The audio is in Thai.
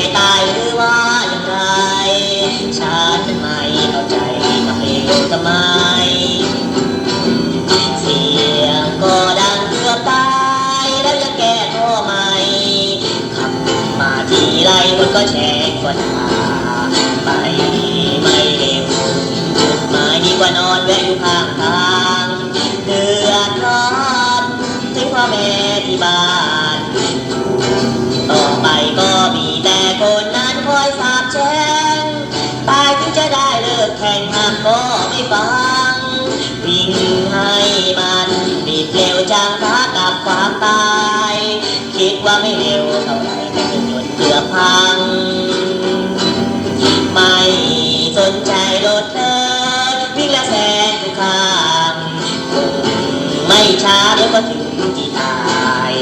ไปตายหรือว่าอย่างไร ฉันไม่เข้าใจกับเพลงทำไม เสียงก็ดังเกือบตาย แล้วยังแก้ท่อใหม่ขับมาทีไรคนก็แชร์ก็ด่าไปไม่เร็วจุดหมายดีกว่านอนแวะอยู่ข้างทางเดือดร้อนถึงพ่อแม่ที่บ้าน คนนั้นคอยสาบแช่งตายถึงจะได้เลิกแข่งหากก็ไม่ฟัง วิ่งให้มันบีบเร็วจังท้ากับความตาย คิดว่าไม่เร็วเท่าไหร่ไม่ถึงยนเกือพัง ไม่สนใจรถเลิศวิ่งและแซงทุกคำไม่ช้าเดี๋ยวก็ถึงที่ตาย